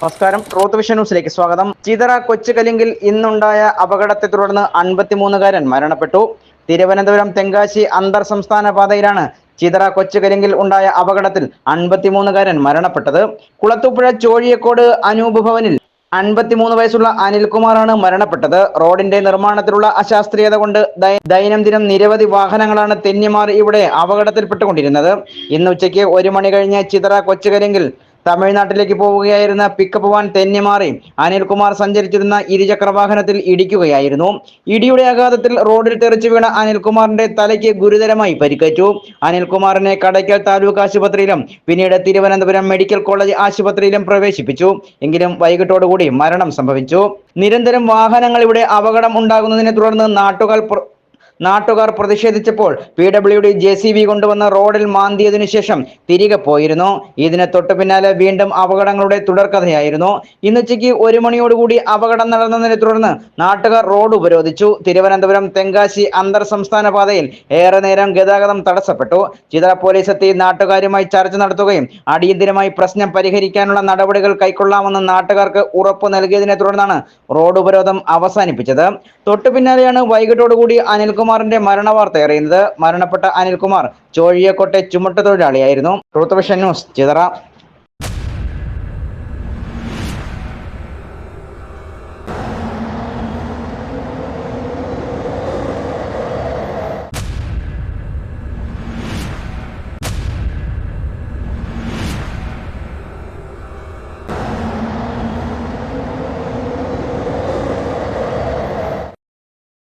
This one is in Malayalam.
നമസ്കാരം. ട്രൂത്ത് വിഷൻ ന്യൂസിലേക്ക് സ്വാഗതം. ചിതറ കൊച്ചുകലിങ്കിൽ ഇന്നുണ്ടായ അപകടത്തെ തുടർന്ന് അൻപത്തിമൂന്നുകാരൻ മരണപ്പെട്ടു. തിരുവനന്തപുരം തെങ്കാശി അന്തർ സംസ്ഥാന പാതയിലാണ് ചിതറ കൊച്ചുകലിങ്കിൽ ഉണ്ടായ അപകടത്തിൽ അൻപത്തിമൂന്നുകാരൻ മരണപ്പെട്ടത്. കുളത്തൂപ്പുഴ ചോഴിയക്കോട് അനൂപ് ഭവനിൽ അൻപത്തിമൂന്ന് വയസ്സുള്ള അനിൽകുമാറാണ് മരണപ്പെട്ടത്. റോഡിന്റെ നിർമ്മാണത്തിലുള്ള അശാസ്ത്രീയത കൊണ്ട് ദൈനംദിനം നിരവധി വാഹനങ്ങളാണ് തെന്നിമാറി ഇവിടെ അപകടത്തിൽപ്പെട്ടുകൊണ്ടിരുന്നത്. ഇന്ന് ഉച്ചയ്ക്ക് ഒരു മണി കഴിഞ്ഞ് ചിതറ കൊച്ചുകലിങ്കിൽ തമിഴ്നാട്ടിലേക്ക് പോവുകയായിരുന്ന പിക്കപ്പ് വാൻ തെന്നിമാറി അനിൽകുമാർ സഞ്ചരിച്ചിരുന്ന ഇരുചക്ര വാഹനത്തിൽ ഇടിക്കുകയായിരുന്നു. ഇടിയുടെ ആഘാതത്തിൽ റോഡിൽ തെറിച്ചു വീണ അനിൽകുമാറിന്റെ തലയ്ക്ക് ഗുരുതരമായി പരിക്കേറ്റു. അനിൽകുമാറിനെ കടയ്ക്കൽ താലൂക്ക് ആശുപത്രിയിലും പിന്നീട് തിരുവനന്തപുരം മെഡിക്കൽ കോളേജ് ആശുപത്രിയിലും പ്രവേശിപ്പിച്ചു. എങ്കിലും വൈകിട്ടോടുകൂടി മരണം സംഭവിച്ചു. നിരന്തരം വാഹനങ്ങൾ ഇവിടെ അപകടം ഉണ്ടാകുന്നതിനെ തുടർന്ന് നാട്ടുകാർ നാട്ടുകാർ പ്രതിഷേധിച്ചപ്പോൾ P W D J C B കൊണ്ടുവന്ന റോഡിൽ മാന്തിയതിനു ശേഷം തിരികെ പോയിരുന്നു. ഇതിനെ തൊട്ടു പിന്നാലെ വീണ്ടും അപകടങ്ങളുടെ തുടർക്കഥയായിരുന്നു. ഇന്നുച്ചയ്ക്ക് ഒരു മണിയോടുകൂടി അപകടം നടന്നതിനെ തുടർന്ന് നാട്ടുകാർ റോഡ് ഉപരോധിച്ചു. തിരുവനന്തപുരം തെങ്കാശി അന്തർ സംസ്ഥാന പാതയിൽ ഏറെ നേരം ഗതാഗതം തടസ്സപ്പെട്ടു. ചിതറ പോലീസ് എത്തി നാട്ടുകാരുമായി ചർച്ച നടത്തുകയും അടിയന്തിരമായി പ്രശ്നം പരിഹരിക്കാനുള്ള നടപടികൾ കൈക്കൊള്ളാമെന്ന് നാട്ടുകാർക്ക് ഉറപ്പ് നൽകിയതിനെ തുടർന്നാണ് റോഡ് ഉപരോധം അവസാനിപ്പിച്ചത്. തൊട്ടു പിന്നാലെയാണ് വൈകിട്ടോടുകൂടി അനിൽകുമാറിന്റെ മരണവാർത്ത അറിയുന്നത് മരണപ്പെട്ട അനിൽകുമാർ ചോഴിയക്കോട്ടെ ചുമട്ടുതൊഴിലാളിയായിരുന്നു തൊഴിലാളിയായിരുന്നു. ന്യൂസ് ചിതറ.